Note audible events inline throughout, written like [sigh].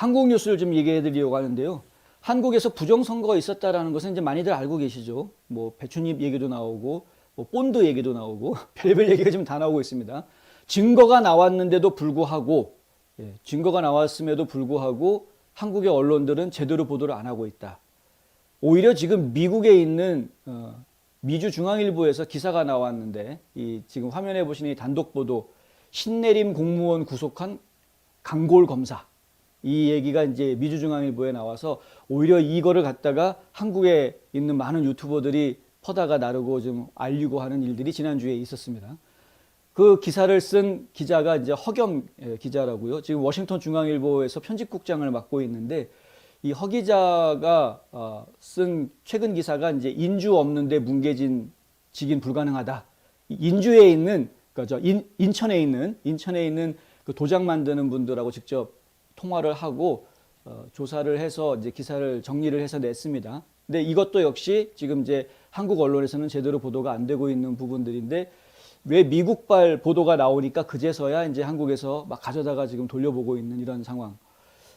한국 뉴스를 좀 얘기해 드리려고 하는데요. 한국에서 부정선거가 있었다라는 것은 이제 많이들 알고 계시죠. 뭐 배추잎 얘기도 나오고 뭐 본드 얘기도 나오고 [laughs] 별의별 얘기가 지금 다 나오고 있습니다. 증거가 나왔는데도 불구하고 예, 증거가 나왔음에도 불구하고 한국의 언론들은 제대로 보도를 안 하고 있다. 오히려 지금 미국에 있는 어, 미주 중앙일보에서 기사가 나왔는데 이 지금 화면에 보시는 이 단독 보도 신내림 공무원 구속한 강골 검사 이 얘기가 이제 미주중앙일보에 나와서 오히려 이거를 갖다가 한국에 있는 많은 유튜버들이 퍼다가 나르고 좀 알리고 하는 일들이 지난주에 있었습니다. 그 기사를 쓴 기자가 이제 허겸 예, 기자라고요. 지금 워싱턴 중앙일보에서 편집국장을 맡고 있는데 이 허 기자가 어, 쓴 최근 기사가 이제 인주 없는데 뭉개진 직인 불가능하다. 이 인주에 있는 그저 인, 인천에 있는 인천에 있는 그 도장 만드는 분들하고 직접 통화를 하고 어, 조사를 해서 이제 기사를 정리를 해서 냈습니다. 근데 이것도 역시 지금 이제 한국 언론에서는 제대로 보도가 안 되고 있는 부분들인데 왜 미국발 보도가 나오니까 그제서야 이제 한국에서 막 가져다가 지금 돌려보고 있는 이런 상황.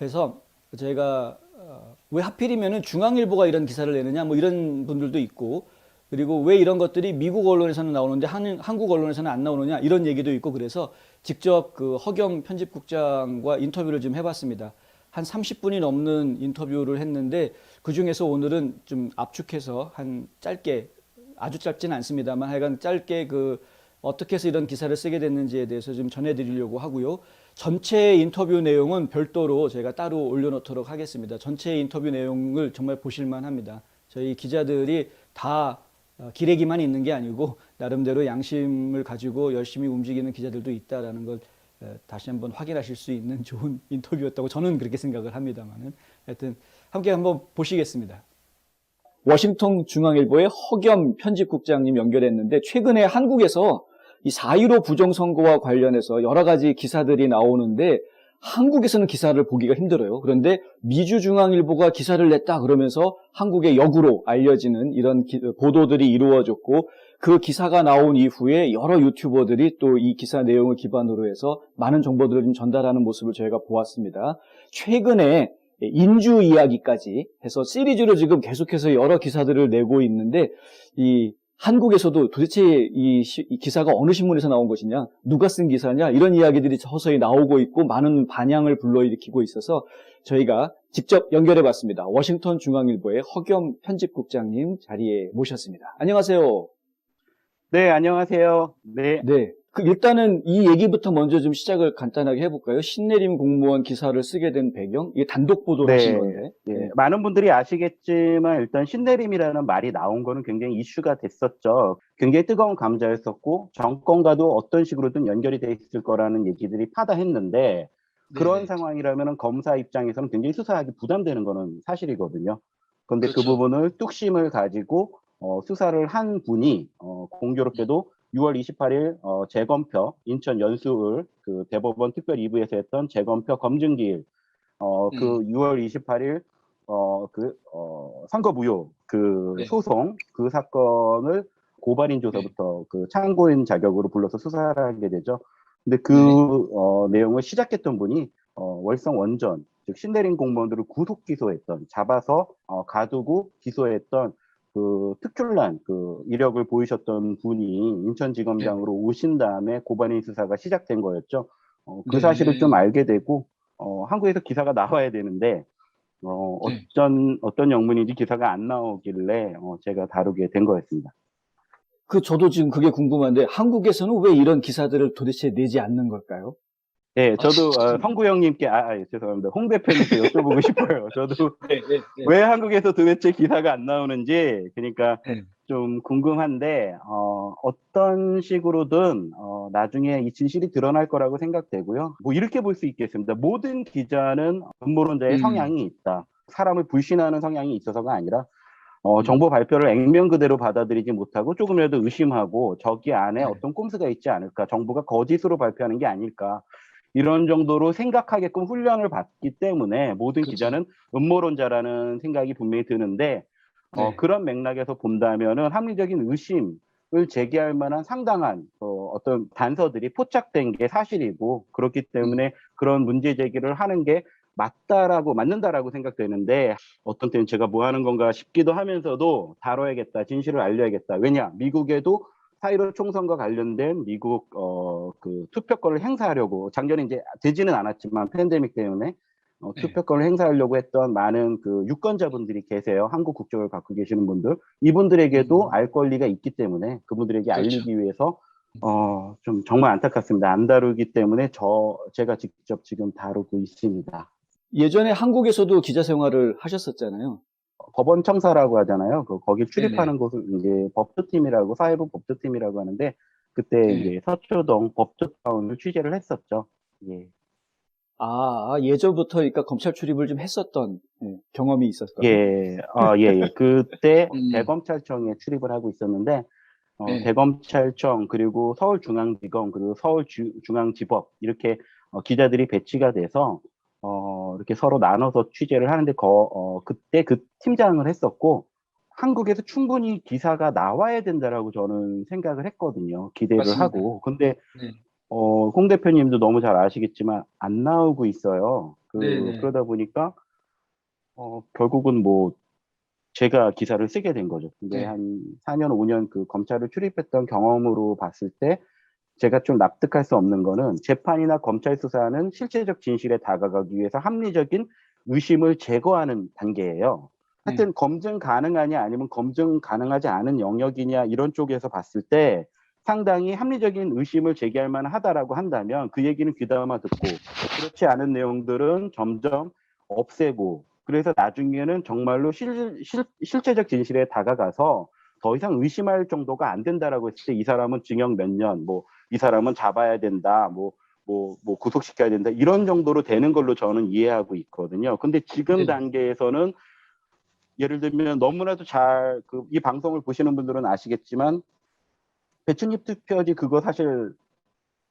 해서 제가 어, 왜 하필이면은 중앙일보가 이런 기사를 내느냐 뭐 이런 분들도 있고 그리고 왜 이런 것들이 미국 언론에서는 나오는데 한, 한국 언론에서는 안 나오느냐 이런 얘기도 있고 그래서 직접 그 허경 편집국장과 인터뷰를 좀 해봤습니다. 한 30분이 넘는 인터뷰를 했는데 그 중에서 오늘은 좀 압축해서 한 짧게 아주 짧지는 않습니다만 하여간 짧게 그 어떻게 해서 이런 기사를 쓰게 됐는지에 대해서 좀 전해드리려고 하고요. 전체 인터뷰 내용은 별도로 제가 따로 올려놓도록 하겠습니다. 전체 인터뷰 내용을 정말 보실만 합니다. 저희 기자들이 다 어, 기레기만 있는 게 아니고 나름대로 양심을 가지고 열심히 움직이는 기자들도 있다라는 걸 에, 다시 한번 확인하실 수 있는 [laughs] 좋은 인터뷰였다고 저는 그렇게 생각을 합니다만은 하여튼 함께 한번 보시겠습니다. 워싱턴 중앙일보의 허겸 편집국장님 연결했는데 최근에 한국에서 이4.15 부정선거와 관련해서 여러 가지 기사들이 나오는데 한국에서는 기사를 보기가 힘들어요. 그런데 미주중앙일보가 기사를 냈다 그러면서 한국의 역으로 알려지는 이런 기- 보도들이 이루어졌고 그 기사가 나온 이후에 여러 유튜버들이 또 이 기사 내용을 기반으로 해서 많은 정보들을 좀 전달하는 모습을 저희가 보았습니다. 최근에 인주 이야기까지 해서 시리즈로 지금 계속해서 여러 기사들을 내고 있는데 이 한국에서도 도대체 이, 시- 이 기사가 어느 신문에서 나온 것이냐, 누가 쓴 기사냐 이런 이야기들이 서서히 나오고 있고 많은 반향을 불러일으키고 있어서 저희가 직접 연결해 봤습니다. 워싱턴 중앙일보의 허겸 편집국장님 자리에 모셨습니다. 안녕하세요. 네, 안녕하세요. 네, 네. 그 일단은 이 얘기부터 먼저 좀 시작을 간단하게 해볼까요? 신내림 공무원 기사를 쓰게 된 배경, 이게 단독 보도를 네. 하신 건데. 예, 많은 분들이 아시겠지만 일단 신내림이라는 말이 나온 거는 굉장히 이슈가 됐었죠. 굉장히 뜨거운 감자였었고 정권과도 어떤 식으로든 연결이 돼 있을 거라는 얘기들이 파다했는데 그런 네네. 상황이라면 검사 입장에서는 굉장히 수사하기 부담되는 거는 사실이거든요. 그런데 그 그렇죠. 부분을 뚝심을 가지고 어, 수사를 한 분이 어, 공교롭게도 6월 28일 어, 재검표 인천 연수을 그 대법원 특별 2부에서 했던 재검표 검증 기일 어, 그 음. 6월 28일 어, 그 어, 선거 무효 그 네. 소송 그 사건을 고발인 조서부터 그 참고인 자격으로 불러서 수사를 하게 되죠. 근데 그 네. 어, 내용을 시작했던 분이 어, 월성 원전 즉 신내림 공무원들을 구속 기소했던 잡아서 어, 가두고 기소했던 그 특출난 그 이력을 보이셨던 분이 인천지검장으로 오신 다음에 고발인 수사가 시작된 거였죠. 어, 그 네. 사실을 좀 알게 되고 어, 한국에서 기사가 나와야 되는데 어, 네. 어떤 어떤 영문인지 기사가 안 나오길래 어, 제가 다루게 된 거였습니다. 그 저도 지금 그게 궁금한데 한국에서는 왜 이런 기사들을 도대체 내지 않는 걸까요? 네, 저도 진짜. 어, 성구 형님께 아, 아, 죄송합니다. 홍 대표님께 여쭤보고 [laughs] 싶어요. 저도 네, 네, 네. 왜 한국에서 도대체 기사가 안 나오는지 그러니까 네. 좀 궁금한데 어, 어떤 식으로든 어, 나중에 이 진실이 드러날 거라고 생각되고요. 뭐 이렇게 볼 수 있겠습니다. 모든 기자는 음모론자의 음. 성향이 있다. 사람을 불신하는 성향이 있어서가 아니라 어, 음. 정보 발표를 액면 그대로 받아들이지 못하고 조금이라도 의심하고 저기 안에 네. 어떤 꼼수가 있지 않을까, 정보가 거짓으로 발표하는 게 아닐까 이런 정도로 생각하게끔 훈련을 받기 때문에 모든 그렇죠. 기자는 음모론자라는 생각이 분명히 드는데 어, 네. 그런 맥락에서 본다면은 합리적인 의심 을 제기할 만한 상당한 어, 어떤 단서들이 포착된 게 사실이고 그렇기 때문에 그런 문제 제기를 하는 게 맞다라고 맞는다라고 생각되는데 어떤 때는 제가 뭐 하는 건가 싶기도 하면서도 다뤄야겠다 진실을 알려야겠다 왜냐 미국에도 4.15 총선과 관련된 미국 어 그 투표권을 행사하려고 작년에 이제 되지는 않았지만 팬데믹 때문에 어, 네. 투표권을 행사하려고 했던 많은 그 유권자분들이 계세요 한국 국적을 갖고 계시는 분들 이분들에게도 음. 알 권리가 있기 때문에 그분들에게 그렇죠. 알리기 위해서 어 좀 정말 안타깝습니다 안 다루기 때문에 저 제가 직접 지금 다루고 있습니다. 예전에 한국에서도 기자 생활을 하셨었잖아요. 법원 청사라고 하잖아요. 그 거기 출입하는 곳을 이제 법조팀이라고 사회부 법조팀이라고 하는데 그때 네. 이제 서초동 법조타운을 취재를 했었죠. 예. 아, 아, 예전부터 그러니까 검찰 출입을 좀 했었던 예, 경험이 있었어요. 예, 아, 예, 예. 그때 [laughs] 음. 대검찰청에 출입을 하고 있었는데 어, 네. 대검찰청 그리고 서울중앙지검 그리고 서울중앙지법 이렇게 어, 기자들이 배치가 돼서 어, 이렇게 서로 나눠서 취재를 하는데 거, 어, 그때 그 팀장을 했었고 한국에서 충분히 기사가 나와야 된다라고 저는 생각을 했거든요. 기대를 맞습니다. 하고. 근데 네. 어, 홍 대표님도 너무 잘 아시겠지만 안 나오고 있어요. 그, 네네. 그러다 보니까 어, 결국은 뭐 제가 기사를 쓰게 된 거죠. 근데 네. 한 4년, 5년 그 검찰을 출입했던 경험으로 봤을 때 제가 좀 납득할 수 없는 거는 재판이나 검찰 수사는 실체적 진실에 다가가기 위해서 합리적인 의심을 제거하는 단계예요. 하여튼 검증 가능하냐 아니면 검증 가능하지 않은 영역이냐 이런 쪽에서 봤을 때 상당히 합리적인 의심을 제기할 만하다라고 한다면 그 얘기는 귀담아 듣고 그렇지 않은 내용들은 점점 없애고 그래서 나중에는 정말로 실, 실, 실체적 진실에 다가가서 더 이상 의심할 정도가 안 된다라고 했을 때 이 사람은 징역 몇 년, 뭐 이 사람은 잡아야 된다, 뭐 뭐, 뭐 구속시켜야 된다 이런 정도로 되는 걸로 저는 이해하고 있거든요. 근데 지금 네. 단계에서는 예를 들면 너무나도 잘 그 이 방송을 보시는 분들은 아시겠지만 배춘입 투표지 그거 사실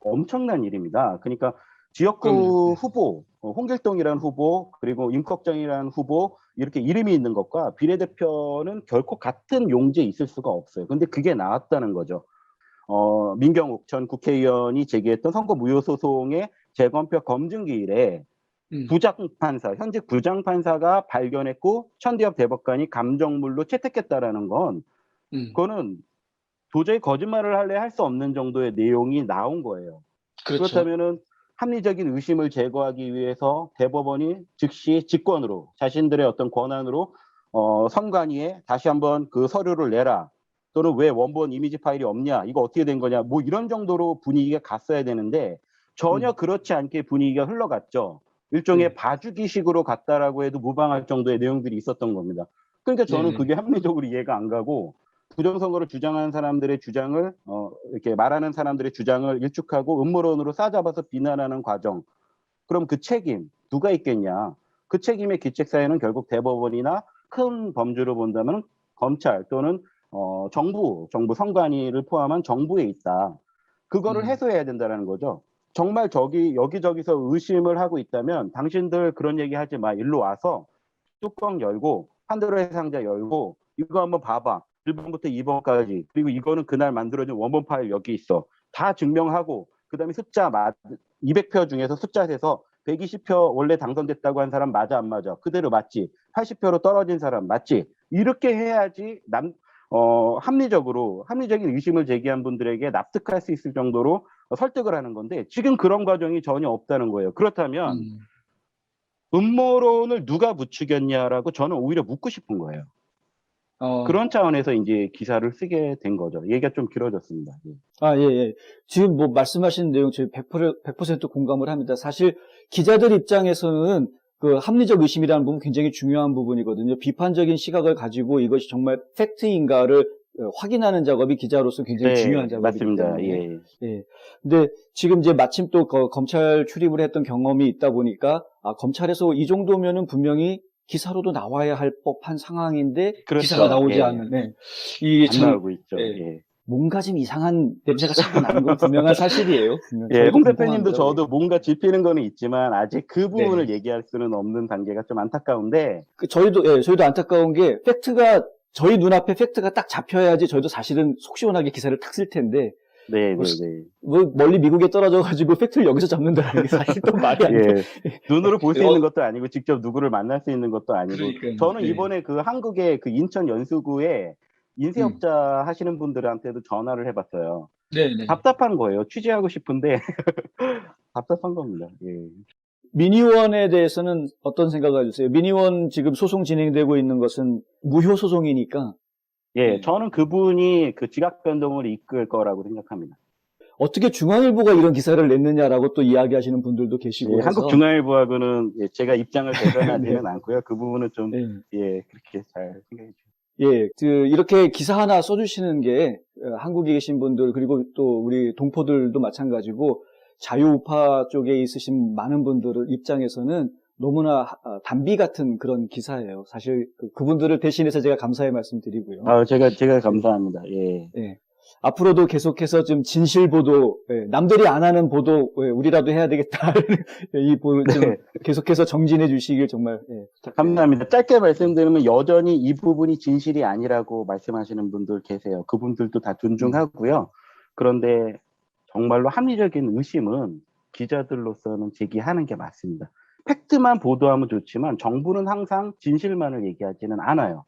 엄청난 일입니다. 그러니까 지역구. 네. 후보, 어, 홍길동이라는 후보, 그리고 임꺽정이라는 후보 이렇게 이름이 있는 것과 비례대표는 결코 같은 용지에 있을 수가 없어요. 근데 그게 나왔다는 거죠. 어, 민경욱 전 국회의원이 제기했던 선거 무효 소송의 재검표 검증 기일에 음. 부장판사, 현직 부장판사가 발견했고 천대엽 대법관이 감정물로 채택했다라는 건 음. 그거는 도저히 거짓말을 할래 할 수 없는 정도의 내용이 나온 거예요. 그렇죠. 그렇다면은 합리적인 의심을 제거하기 위해서 대법원이 즉시 직권으로 자신들의 어떤 권한으로 어, 선관위에 다시 한번 그 서류를 내라 또는 왜 원본 이미지 파일이 없냐 이거 어떻게 된 거냐 뭐 이런 정도로 분위기가 갔어야 되는데 전혀 음. 그렇지 않게 분위기가 흘러갔죠. 일종의 네. 봐주기식으로 갔다라고 해도 무방할 정도의 내용들이 있었던 겁니다. 그러니까 저는 네네. 그게 합리적으로 이해가 안 가고 부정선거를 주장하는 사람들의 주장을 어, 이렇게 말하는 사람들의 주장을 일축하고 음모론으로 싸잡아서 비난하는 과정. 그럼 그 책임 누가 있겠냐? 그 책임의 기책사유는 결국 대법원이나 큰 범주로 본다면 검찰 또는 어, 정부, 정부 선관위를 포함한 정부에 있다. 그거를 음. 해소해야 된다는 거죠. 정말 저기 여기저기서 의심을 하고 있다면 당신들 그런 얘기 하지 마. 일로 와서 뚜껑 열고 판도라의 상자 열고 이거 한번 봐봐. 1번부터 2번까지 그리고 이거는 그날 만들어진 원본 파일 여기 있어. 다 증명하고 그 다음에 숫자 맞 200표 중에서 숫자 세서 120표 원래 당선됐다고 한 사람 맞아 안 맞아? 그대로 맞지. 80표로 떨어진 사람 맞지. 이렇게 해야지 남 어, 합리적으로 합리적인 의심을 제기한 분들에게 납득할 수 있을 정도로 설득을 하는 건데 지금 그런 과정이 전혀 없다는 거예요. 그렇다면 음. 음모론을 누가 부추겼냐라고 저는 오히려 묻고 싶은 거예요. 어, 그런 차원에서 이제 기사를 쓰게 된 거죠. 얘기가 좀 길어졌습니다. 예. 아, 예, 예. 지금 뭐 말씀하신 내용 저희 100%, 100% 공감을 합니다. 사실 기자들 입장에서는 그 합리적 의심이라는 부분 굉장히 중요한 부분이거든요. 비판적인 시각을 가지고 이것이 정말 팩트인가를 어, 확인하는 작업이 기자로서 굉장히 중요한 작업이기 맞습니다. 때문에. 예. 예. 근데 지금 이제 마침 또 그 검찰 출입을 했던 경험이 있다 보니까 아, 검찰에서 이 정도면은 분명히 기사로도 나와야 할 법한 상황인데 그렇죠. 기사가 나오지 예. 않는. 네. 이안참 나오고 있죠. 예. 예. 뭔가 좀 이상한 냄새가 자꾸 나는 건 분명한 [laughs] 사실이에요. 분명. 예, 홍 대표님도 궁금합니다. 저도 뭔가 짚히는 거는 있지만 아직 그 네. 부분을 얘기할 수는 없는 단계가 좀 안타까운데 그 저희도 예, 저희도 안타까운 게 팩트가 저희 눈앞에 팩트가 딱 잡혀야지 저희도 사실은 속 시원하게 기사를 딱쓸 텐데 네, 뭐, 네, 네. 뭐 멀리 미국에 떨어져 가지고 팩트를 여기서 잡는다는 게 사실 또 말이 안 돼. 예. 눈으로 볼수 어. 있는 것도 아니고 직접 누구를 만날 수 있는 것도 아니고 그러니까요. 저는 네. 이번에 그 한국의 그 인천 연수구에 인쇄업자 음. 하시는 분들한테도 전화를 해봤어요. 네, 네. 답답한 거예요. 취재하고 싶은데 [laughs] 답답한 겁니다. 예. 미니원에 대해서는 어떤 생각을 가지세요? 미니원 지금 소송 진행되고 있는 것은 무효 소송이니까 예, 네. 저는 그분이 그 지각 변동을 이끌 거라고 생각합니다. 어떻게 중앙일보가 이런 기사를 냈느냐라고 또 이야기하시는 분들도 계시고 예, 해서 한국 중앙일보하고는 예, 제가 입장을 [laughs] 대변하지는 네. 않고요. 그 부분은 좀 네. 예, 그렇게 잘 생각해 주세요. 예, 그 이렇게 기사 하나 써주시는 게 어, 한국에 계신 분들 그리고 또 우리 동포들도 마찬가지고 자유우파 쪽에 있으신 많은 분들 입장에서는 너무나 아, 단비 같은 그런 기사예요. 사실 그- 그분들을 대신해서 제가 감사의 말씀드리고요. 아, 제가 제가 감사합니다. 예. 예. 앞으로도 계속해서 좀 진실 보도, 예, 남들이 안 하는 보도 예, 우리라도 해야 되겠다. [laughs] 이 보- 좀 네. 계속해서 정진해 주시길 정말 예. 감사합니다. 짧게 말씀드리면 여전히 이 부분이 진실이 아니라고 말씀하시는 분들 계세요. 그분들도 다 존중하고요. 그런데 정말로 합리적인 의심은 기자들로서는 제기하는 게 맞습니다. 팩트만 보도하면 좋지만 정부는 항상 진실만을 얘기하지는 않아요.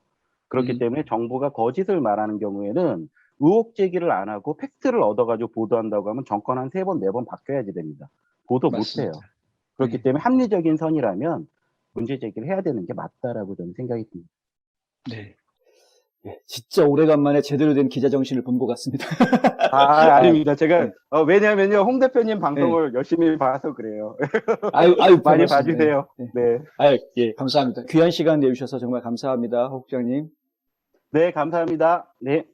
그렇기 음. 때문에 정부가 거짓을 말하는 경우에는 의혹 제기를 안 하고 팩트를 얻어가지고 보도한다고 하면 정권 한 세 번, 네 번 바뀌어야지 됩니다. 보도 못해요. 그렇기 네. 때문에 합리적인 선이라면 문제 제기를 해야 되는 게 맞다라고 저는 생각이 듭니다. 네. 예, 진짜 오래간만에 제대로 된 기자 정신을 본 것 같습니다. 아, 아닙니다. 제가, 네. 어, 왜냐면요, 홍 대표님 방송을 열심히 봐서 그래요. [laughs] 아유, 아유, 많이. 봐주세요. 네. 네. 아유, 예, 감사합니다. 귀한 시간 내주셔서 정말 감사합니다, 허 국장님. 네, 감사합니다. 네.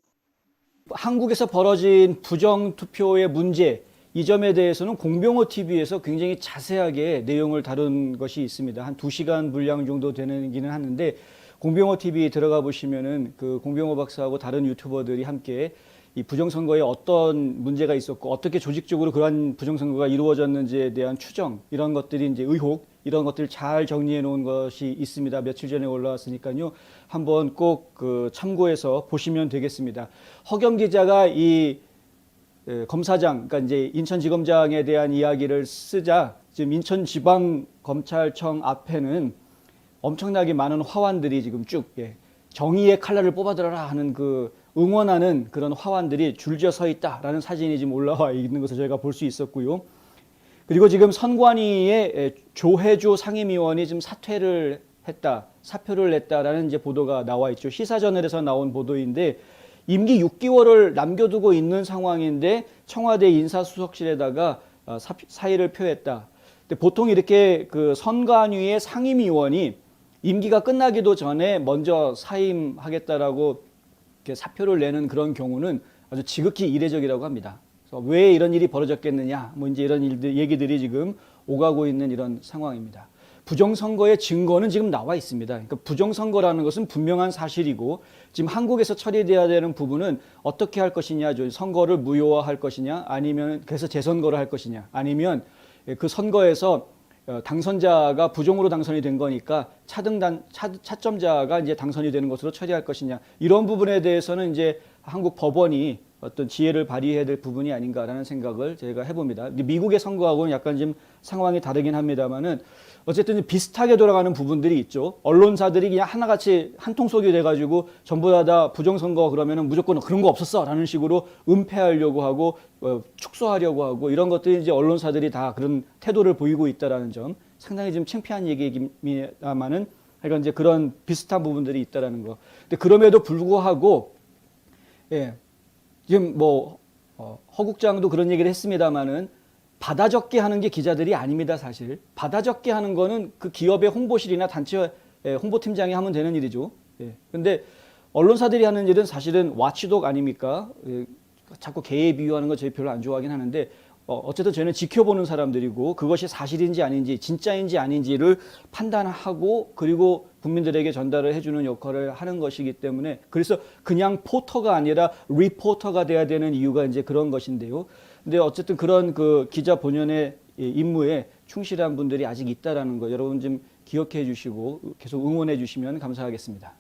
한국에서 벌어진 부정 투표의 문제 이 점에 대해서는 공병호 TV에서 굉장히 자세하게 내용을 다룬 것이 있습니다. 한 2시간 분량 정도 되는기는 하는데 공병호 TV 들어가 보시면은 그 공병호 박사하고 다른 유튜버들이 함께 이 부정선거에 어떤 문제가 있었고 어떻게 조직적으로 그러한 부정선거가 이루어졌는지에 대한 추정 이런 것들이 이제 의혹 이런 것들을 잘 정리해 놓은 것이 있습니다. 며칠 전에 올라왔으니까요. 한번 꼭 그 참고해서 보시면 되겠습니다. 허경 기자가 이 에, 검사장, 그러니까 이제 인천지검장에 대한 이야기를 쓰자 지금 인천지방검찰청 앞에는 엄청나게 많은 화환들이 지금 쭉 예, 정의의 칼날을 뽑아들어라 하는 그 응원하는 그런 화환들이 줄지어 서 있다라는 사진이 지금 올라와 있는 것을 저희가 볼 수 있었고요. 그리고 지금 선관위의 에, 조혜주 상임위원이 지금 사퇴를 했다, 사표를 냈다라는 이제 보도가 나와 있죠. 시사저널에서 나온 보도인데 임기 6개월을 남겨두고 있는 상황인데 청와대 인사수석실에다가 어, 사, 사의를 표했다. 근데 보통 이렇게 그 선관위의 상임위원이 임기가 끝나기도 전에 먼저 사임하겠다라고 사표를 내는 그런 경우는 아주 지극히 이례적이라고 합니다. 그래서 왜 이런 일이 벌어졌겠느냐, 뭐 이제 이런 일들 얘기들이 지금 오가고 있는 이런 상황입니다. 부정선거의 증거는 지금 나와 있습니다. 그러니까 부정선거라는 것은 분명한 사실이고 지금 한국에서 처리돼야 되는 부분은 어떻게 할 것이냐, 저 선거를 무효화할 것이냐, 아니면 그래서 재선거를 할 것이냐, 아니면 그 선거에서 어, 당선자가 부정으로 당선이 된 거니까 차등단 차, 차점자가 이제 당선이 되는 것으로 처리할 것이냐. 이런 부분에 대해서는 이제 한국 법원이 어떤 지혜를 발휘해야 될 부분이 아닌가라는 생각을 제가 해봅니다. 미국의 선거하고는 약간 좀 상황이 다르긴 합니다만은 어쨌든 비슷하게 돌아가는 부분들이 있죠. 언론사들이 그냥 하나같이 한통속이 돼가지고 전부 다, 다 부정선거 그러면은 무조건 그런 거 없었어라는 식으로 은폐하려고 하고 어, 축소하려고 하고 이런 것들이 이제 언론사들이 다 그런 태도를 보이고 있다라는 점 상당히 좀 창피한 얘기입니다만은 하여간 이제 그런 비슷한 부분들이 있다라는 거. 근데 그럼에도 불구하고 예 지금 뭐 어, 허국장도 그런 얘기를 했습니다마는 받아 적게 하는 게 기자들이 아닙니다, 사실. 받아 적게 하는 거는 그 기업의 홍보실이나 단체 예, 홍보팀장이 하면 되는 일이죠. 예. 근데 언론사들이 하는 일은 사실은 와치독 아닙니까? 예, 자꾸 개에 비유하는 거 저희 별로 안 좋아하긴 하는데 어, 어쨌든 저희는 지켜보는 사람들이고 그것이 사실인지 아닌지 진짜인지 아닌지를 판단하고 그리고 국민들에게 전달을 해주는 역할을 하는 것이기 때문에 그래서 그냥 포터가 아니라 리포터가 돼야 되는 이유가 이제 그런 것인데요. 근데 어쨌든 그런 그 기자 본연의 이 임무에 충실한 분들이 아직 있다라는 거 여러분 좀 기억해 주시고 계속 응원해 주시면 감사하겠습니다.